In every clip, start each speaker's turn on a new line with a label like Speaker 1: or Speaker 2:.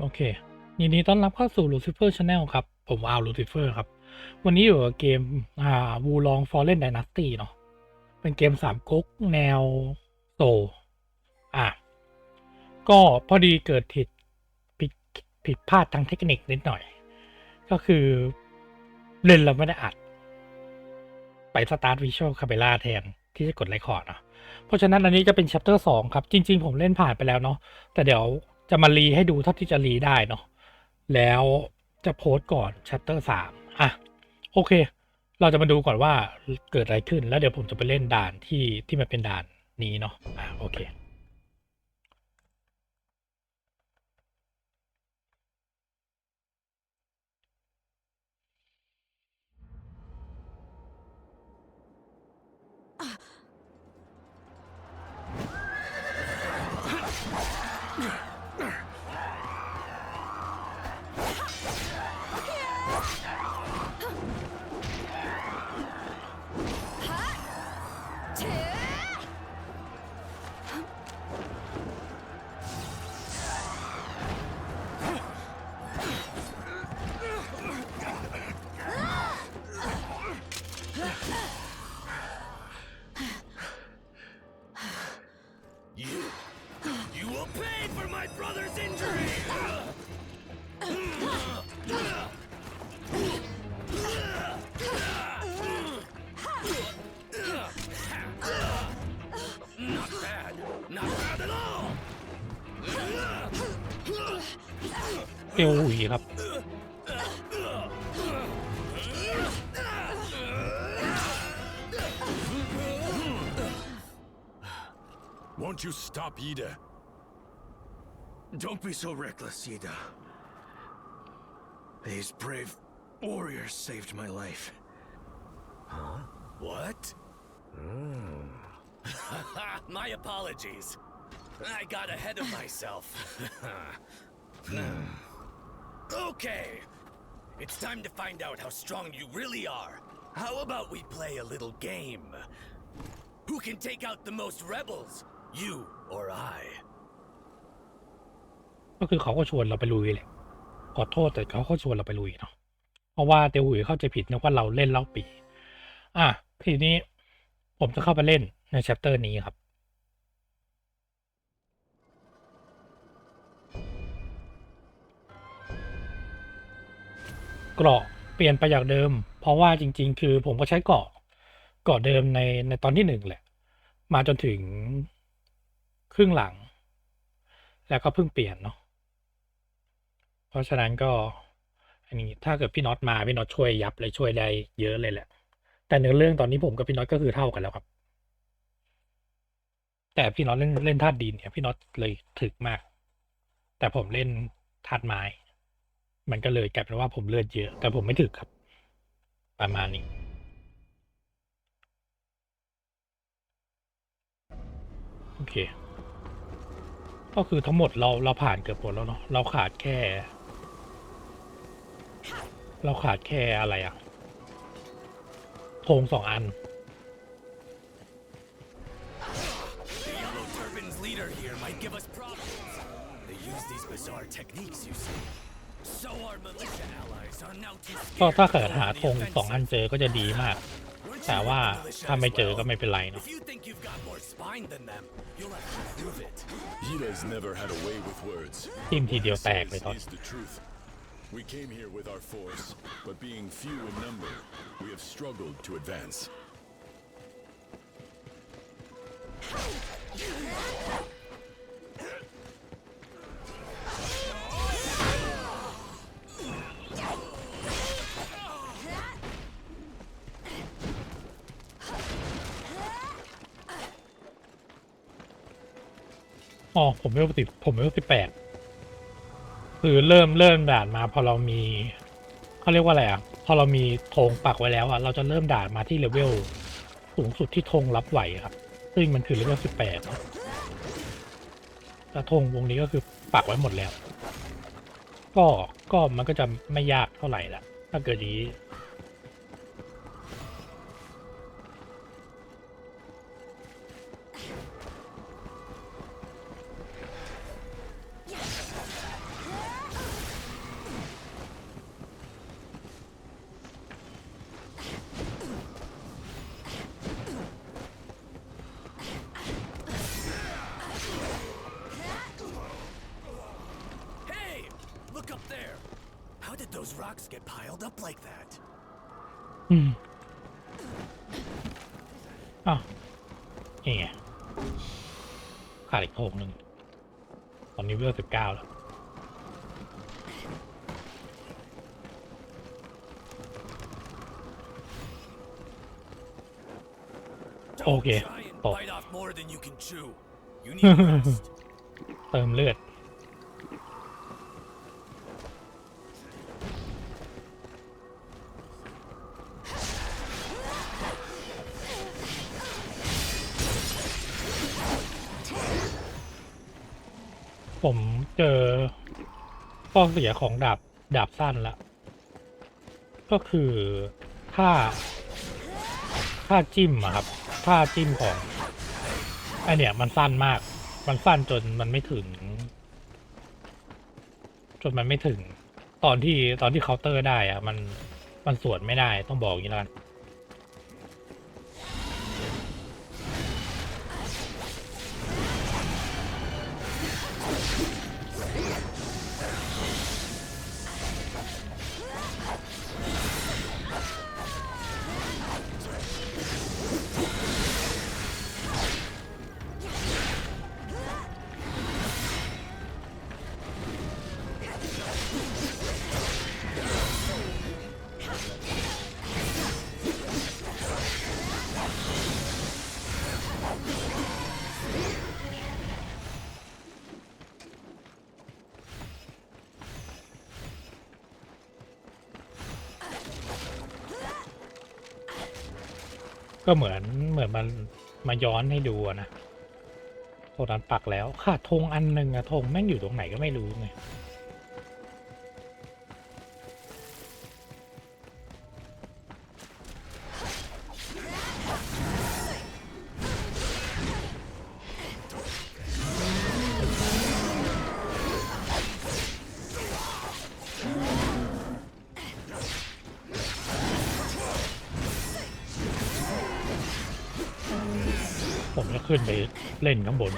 Speaker 1: โอเค ยินดีต้อนรับเข้าสู่ Lucifer Channel ครับ ผมอาว Lucifer ครับ วันนี้อยู่กับเกมอ่าวูลองฟอร์เรนไดนาสตี้เนาะ เป็นเกมสามก๊กแนวโซอะ ก็พอดีเกิดผิดผิดผิดพลาดทางเทคนิคนิดหน่อย ก็คือเล่นแล้วไม่ได้อัด ไปสตาร์ทวิชวลคาเ e ล่าแทนที่จะกดไลคอร์ดเนาะเพราะฉะนั้นอันนี้จะเป็น chapter สองครับ จริง ๆ ผมเล่นผ่านไปแล้วเนาะแต่เดี๋ยว จะมารีให้ดูเท่าที่จะรีได้เนาะแล้วจะโพสต์ก่อนชัตเตอร์สามอะ โอเค เราจะมาดูก่อนว่าเกิดอะไรขึ้นแล้วเดี๋ยวผมจะไปเล่นด่านที่ที่มันเป็นด่านนี้เนาะอะโอเค เตียวหุยครับ
Speaker 2: Won't you stop, Ida?
Speaker 3: Don't be so reckless, Ida. These brave warriors saved my life. Huh? What? my apologies. I got ahead of myself. Okay. It's time to find out how strong you really are. How about we play a little game? Who can take out the most rebels? You or I?
Speaker 1: ก็คือเขาก็ชวนเราไปลุยแหละขอโทษแต่เขาก็ชวนเราไปลุยเนาะ เพราะว่าเตียวหุยเข้าใจผิดนึกว่าเราเล่นเล่าปี อะทีนี้ผมจะเข้าไปเล่นในแชปเตอร์นี้ครับ เกราะเปลี่ยนไปจากเดิม เพราะว่าจริง ๆ คือผมก็ใช้เกราะเกราะเดิมในในตอนที่หนึ่งแหละ มาจนถึงครึ่งหลัง แล้วก็เพิ่งเปลี่ยนเนาะเพราะฉะนั้นก็อันนี้ถ้าเกิดพี่น็อตมาพี่น็อตช่วยยับเลยช่วยได้เยอะเลยแหละ แต่เนื้อเรื่องตอนนี้ผมกับพี่น็อตก็คือเท่ากันแล้วครับ แต่พี่น็อตเล่นเล่นธาตุดินเนี่ยพี่น็อตเลยถึกมาก แต่ผมเล่นธาตุไม้ มันก็เลยกลายเป็นว่าผมเลือดเยอะ แต่ผมไม่ถึกครับ ประมาณนี้ โอเค ก็คือทั้งหมดเราเราผ่านเกือบหมดแล้วเนาะเราขาดแค่ เราขาดแค่อะไรอะธงสองอัน
Speaker 3: leader here might give us problems. They use these bizarre techniques, you see. So our militia allies are now too
Speaker 1: ก็
Speaker 3: scared
Speaker 1: ถ้า
Speaker 3: to
Speaker 1: เกิด
Speaker 3: go
Speaker 1: หา
Speaker 3: on
Speaker 1: ธง
Speaker 3: the
Speaker 1: สองอัน
Speaker 3: offensive.
Speaker 1: เจอก็จะดีมาก
Speaker 3: Weren't
Speaker 1: แต่
Speaker 3: you
Speaker 1: ว่า
Speaker 3: in the militia
Speaker 1: ถ้าไม่
Speaker 3: as
Speaker 1: เจอ
Speaker 3: well?
Speaker 1: ก็ไม่เป็นไรเนาะ
Speaker 3: If you think you've got more spine than them, you'll have to prove it.
Speaker 2: Ida's never had a way with words.
Speaker 1: จิ้มทีเดียว
Speaker 2: What
Speaker 1: แต
Speaker 2: he
Speaker 1: กเลย
Speaker 2: says
Speaker 1: ตอน
Speaker 2: is the truth. We came here with our force, but being few in number, we have struggled to advance.
Speaker 1: อ๋อผมไม่รู้สิผมไม่รู้สิแปดคือเริ่มเริ่มด่านมาพอเรามีเขาเรียกว่าอะไรอะ พอเรามีธงปักไว้แล้วอะเราจะเริ่มด่านมาที่เลเวลสูงสุดที่ธงรับไหวครับ ซึ่งมันคือเลเวลสิบแปดแต่ธงวงนี้ก็คือปักไว้หมดแล้ว ก็ก็มันก็จะไม่ยากเท่าไหร่ละถ้าเกิดอย่างนี้ อนนี้เวลสิบเก้าแล้ว
Speaker 3: Don't
Speaker 1: Okay.
Speaker 3: try and
Speaker 1: Oh.
Speaker 3: bite off more than you can chew. You need rest.
Speaker 1: เติมเลือด เจอข้อเสียของดาบดาบสั้นละ ก็คือถ้าถ้าจิ้มอะครับ ถ้าจิ้มของไอเนี่ยมันสั้นมาก มันสั้นจนมันไม่ถึง จนมันไม่ถึง ตอนที่ตอนที่เคาน์เตอร์ได้อะมันมันสวนไม่ได้ต้องบอกอย่างนี้แล้วกัน ก็เหมือนเหมือนมันมาย้อนให้ดูอะนะโทนั้นปักแล้วขาดธงอันหนึ่งอะธงแม่งอยู่ตรงไหนก็ไม่รู้ไง ผมจะขึ้นไปเล่นข้างบน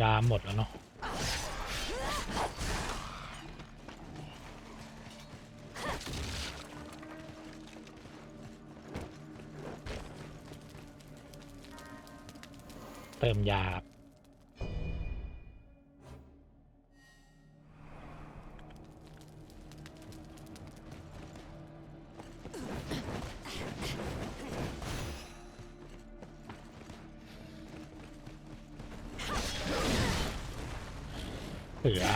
Speaker 1: ยาหมดแล้วเนาะ สือ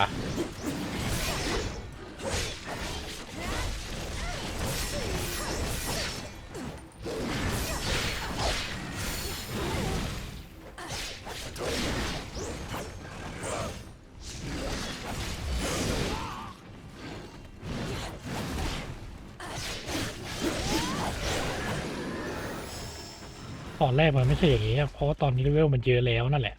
Speaker 1: ตอนแรกมันไม่ใช่อย่างนี้อะเพราะว่าตอนนี้เลเวลมันเยอะแล้วนั่นแหละ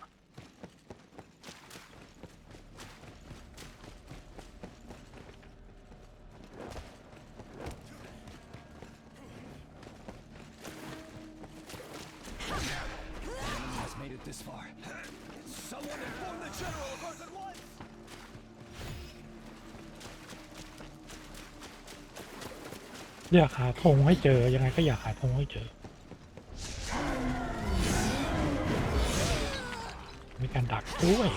Speaker 1: อยากหาธงให้เจอ ยังไงก็อยากหาธงให้เจอ มีการดักด้วย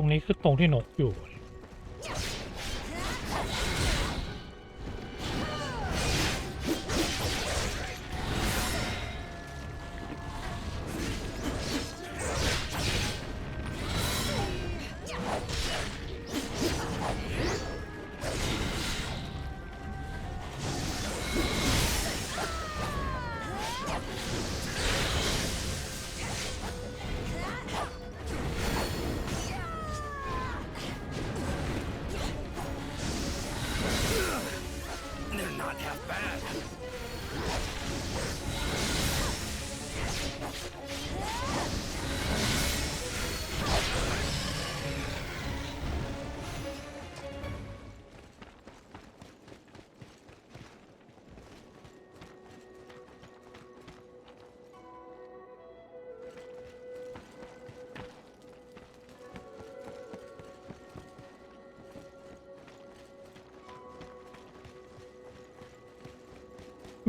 Speaker 1: รงนี้คือตรงที่นกอยู่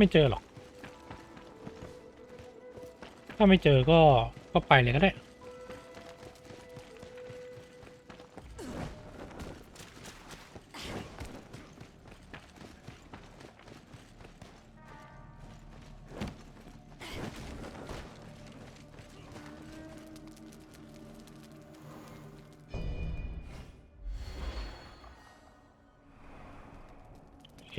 Speaker 1: ไม่เจอหรอก ถ้าไม่เจอก็ก็ไปเลยก็ได้ โอเค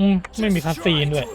Speaker 1: อืมไม่มีคัสซีนด้วย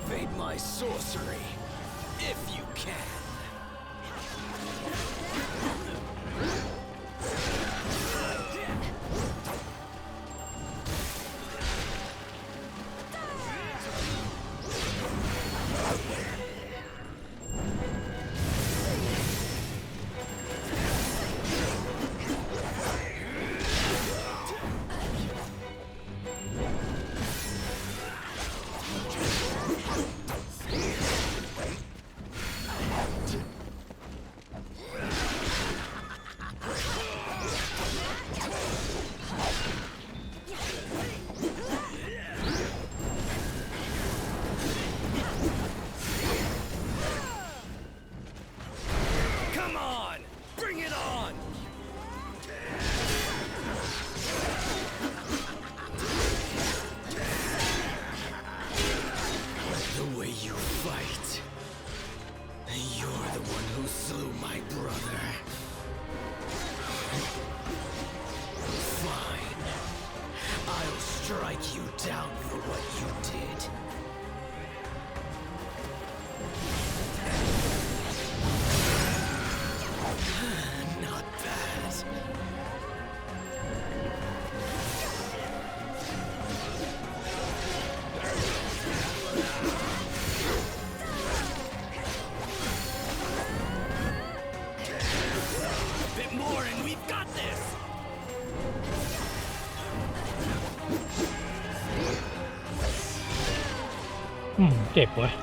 Speaker 1: เจ็บเว้ย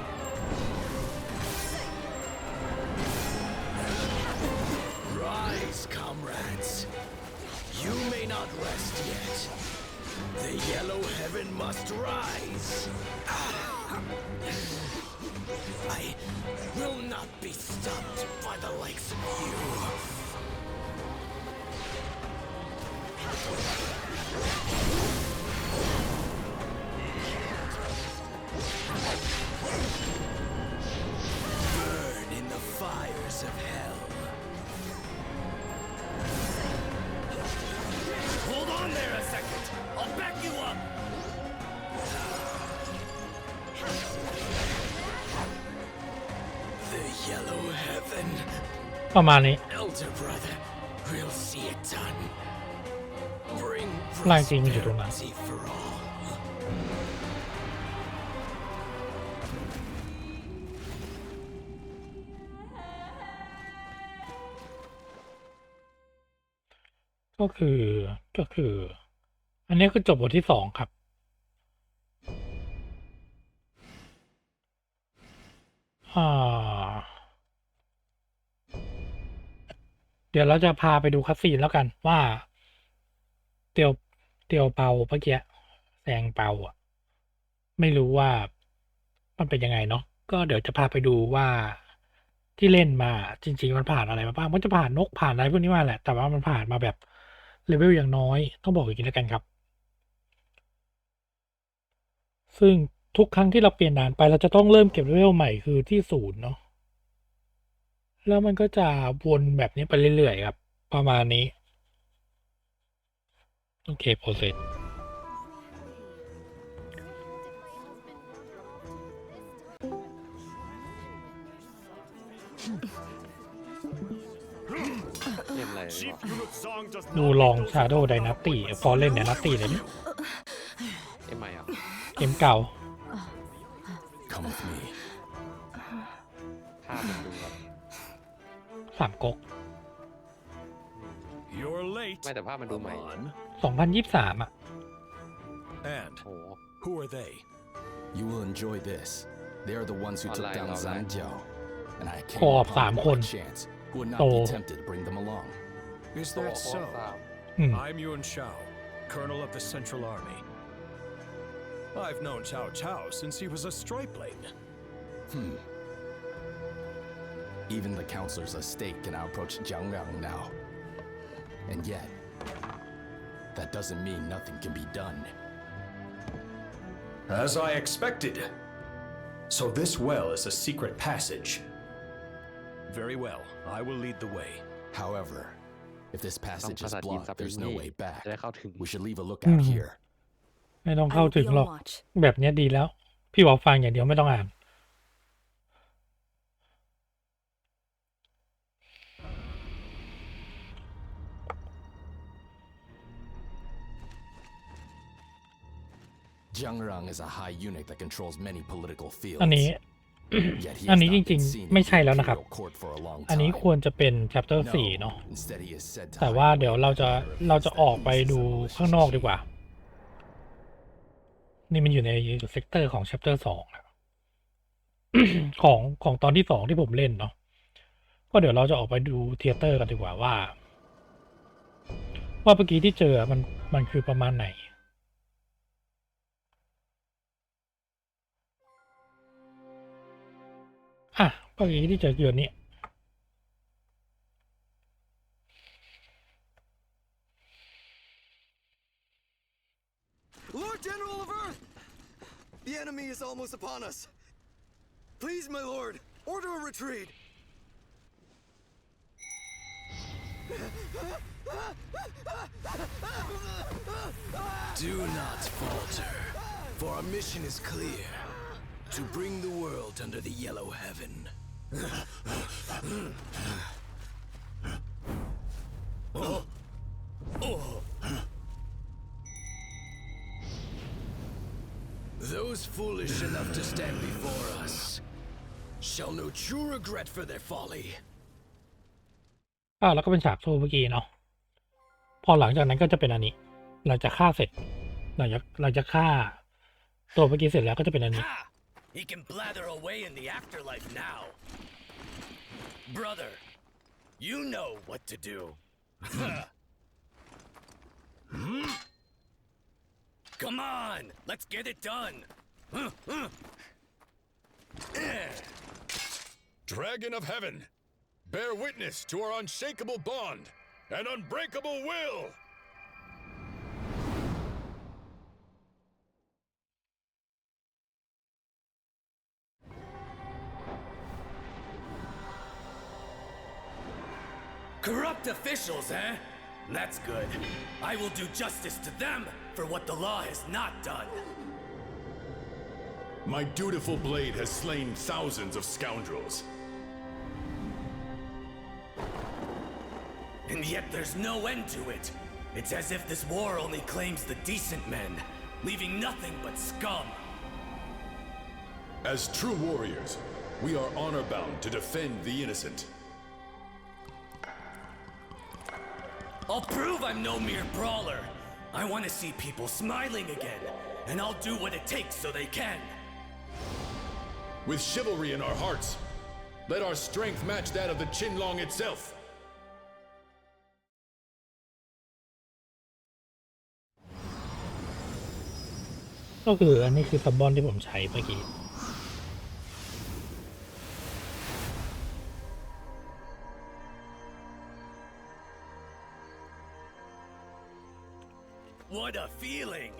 Speaker 1: ประมาณนี้
Speaker 3: Elder brother, we'll see it done. Bring
Speaker 1: ไล่จริงมันอยู่ตรงนั้น
Speaker 3: prosperity for all.
Speaker 1: ก็คือก็คือ อันนี้คือจบบทที่สองครับ อ่า เดี๋ยวเราจะพาไปดูคัสซีนแล้วกันว่า เตียวเตียวเปาเมื่อกี้แซงเปาอะ ไม่รู้ว่ามันเป็นยังไงเนาะก็เดี๋ยวจะพาไปดูว่าที่เล่นมาจริง ๆ มันผ่านอะไรมาบ้างมันจะผ่านนกผ่านอะไรพวกนี้มาแหละ แต่ว่ามันผ่านมาแบบเลเวลอย่างน้อยต้องบอกอย่างนี้แล้วกันครับ ซึ่งทุกครั้งที่เราเปลี่ยนด่านไปเราจะต้องเริ่มเก็บเลเวลใหม่คือที่ศูนย์เนาะ แล้วมันก็จะวนแบบนี้ไปเรื่อยๆครับ ประมาณนี้ โอเคโปรเซส
Speaker 4: ดูลองชาโด o w
Speaker 1: d y n a s t พอเล่นเนี่ยนัตตี้
Speaker 4: เลยเกมใหม่อะ
Speaker 1: เกมเก่าภามันดู สามก๊ก
Speaker 5: You're late.
Speaker 4: ไม่แต่ภาพมันดูใหม่
Speaker 5: Amon.
Speaker 1: สองพันยี่สามอ่ะ
Speaker 5: And
Speaker 4: โอ้โห
Speaker 5: who are they?
Speaker 6: You will enjoy this. They are the ones who took
Speaker 4: Online,
Speaker 6: down
Speaker 4: online.
Speaker 6: Zanjiao. And I came
Speaker 1: Co-op
Speaker 6: upon
Speaker 1: สาม
Speaker 6: them
Speaker 1: คน
Speaker 6: by chance. Would not
Speaker 1: So-
Speaker 6: be tempted to bring them along.
Speaker 5: Is
Speaker 4: ตัว
Speaker 5: that
Speaker 4: โคตร
Speaker 5: so?
Speaker 4: สาว
Speaker 1: อืม
Speaker 5: I'm Yuan Shao, Colonel of the Central Army. I've known Cao Cao since he was a stripling.
Speaker 6: Hmm. Even the counselors of state can now approach Jiangyang now. And yet, that doesn't mean nothing can be done.
Speaker 5: As I expected. So this well is a secret passage. Very well. I will lead the way.
Speaker 6: However, if this
Speaker 4: ต้อง
Speaker 6: passage
Speaker 4: ภา
Speaker 6: is
Speaker 4: ษาจีนซับ
Speaker 6: blocked,
Speaker 4: เป็น
Speaker 6: there's no
Speaker 4: นี่
Speaker 6: way back.
Speaker 4: จะได้เข้าถึง
Speaker 6: We should leave a lookout
Speaker 1: Mhm.
Speaker 6: here.
Speaker 1: ไม่ต้อง
Speaker 7: I
Speaker 1: เข้า
Speaker 7: will
Speaker 1: ถึ
Speaker 7: be
Speaker 1: ง
Speaker 7: on
Speaker 1: หรอก
Speaker 7: watch.
Speaker 1: แบบเนี้ยดีแล้ว พี่บอกฟังอย่างเดียวไม่ต้องอ่าน
Speaker 6: Jiangrang is a high eunuch that controls many political fields.
Speaker 1: อันนี้
Speaker 6: Yet he
Speaker 1: อัน
Speaker 6: has
Speaker 1: นี้จ
Speaker 6: not
Speaker 1: ริ
Speaker 6: been
Speaker 1: ง
Speaker 6: seen
Speaker 1: ๆไม่
Speaker 6: in
Speaker 1: ใช่
Speaker 6: the
Speaker 1: แล้วนะครับ
Speaker 6: imperial court for a long
Speaker 1: อันนี้
Speaker 6: time.
Speaker 1: ควรจะเป็น chapter
Speaker 6: No,
Speaker 1: สี่เนาะ
Speaker 6: instead he is said to
Speaker 1: แต่
Speaker 6: hide
Speaker 1: ว่า
Speaker 6: away
Speaker 1: เดี๋ยวเราจะ
Speaker 6: in
Speaker 1: เราจะ
Speaker 6: secret
Speaker 1: ออกไปดู
Speaker 6: places.
Speaker 1: ข้างนอกดีกว่า นี่มันอยู่ในเซกเตอร์ของ chapter สองนะของของตอนที่สองที่ผมเล่นเนาะ ก็เดี๋ยวเราจะออกไปดูเทยเตอร์กันดีกว่าว่า ว่าเมื่อกี้ที่เจอมันมันคือประมาณไหน
Speaker 3: Lord General of Earth the enemy is almost upon us please my lord order a retreat Do not falter, for our mission is clear. To bring the world under the yellow heaven. Those foolish enough to stand before us shall know true regret for their folly.
Speaker 1: อ่าแล้วก็เป็นฉากโชว์เมื่อกี้เนาะพอหลังจากนั้นก็จะเป็นอันนี้ หลังจากฆ่าเสร็จ หลังจากหลังจากฆ่าตัวเมื่อกี้เสร็จแล้วก็จะเป็นอันนี้
Speaker 3: He can blather away in the afterlife now. Brother, you know what to do. Come on, let's get it done.
Speaker 2: Dragon of Heaven, bear witness to our unshakable bond and unbreakable will!
Speaker 3: 'Corrupt officials, eh? That's good. I will do justice to them for what the law has not done.
Speaker 2: My dutiful blade has slain thousands of scoundrels.
Speaker 3: And yet there's no end to it. It's as if this war only claims the decent men, leaving nothing but scum.
Speaker 2: As true warriors, we are honor bound to defend the innocent.
Speaker 3: I'll prove I'm no mere brawler. I want to see people smiling again, and I'll do what it takes so they can.
Speaker 2: With chivalry in our hearts, let our strength match that of the Qinlong itself.
Speaker 1: ก็คืออันนี้คือซับบอนที่ผมใช้เมื่อกี้
Speaker 3: What a feeling!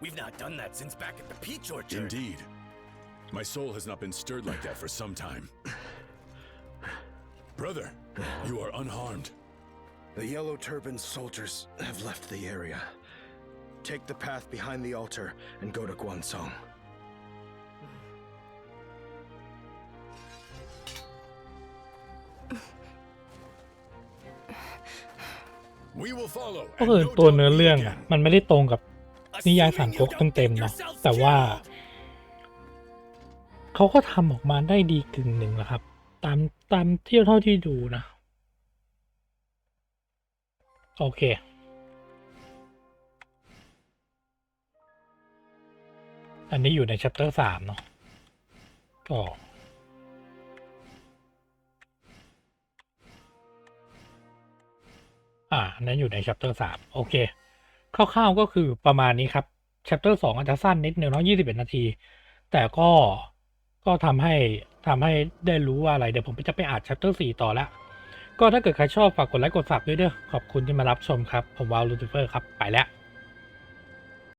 Speaker 3: We've not done that since back at the peach orchard.
Speaker 2: Indeed. My soul has not been stirred like that for some time. Brother, you are unharmed.
Speaker 8: The yellow turban soldiers have left the area. Take the path behind the altar and go to Guansong.
Speaker 1: ก็คือตัวเนื้อเรื่องอะมันไม่ได้ตรงกับนิยายสามก๊กเต็มๆเนาะแต่ว่าเขาก็ทำออกมาได้ดีกึ่งหนึ่งแล้วครับ ตามตามเที่ยวเท่าที่ดูนะ โอเค อันนี้อยู่ในชัปเตอร์สามเนาะก็ อ่านั้นอยู่ใน chapter สามโอเคคร่าวๆก็คือประมาณนี้ครับ chapter สองอาจจะสั้นนิดนึงเนาะยี่สิบเอ็ดนาที แต่ก็ก็ทำให้ทำให้ได้รู้ว่าอะไรเดี๋ยวผมจะไปอ่าน chapter สี่ต่อละก็ถ้าเกิดใครชอบฝากกดไลค์กดซับด้วยเด้อขอบคุณที่มารับชมครับ ผมวาวลูติเฟอร์ครับ ไปแล้ว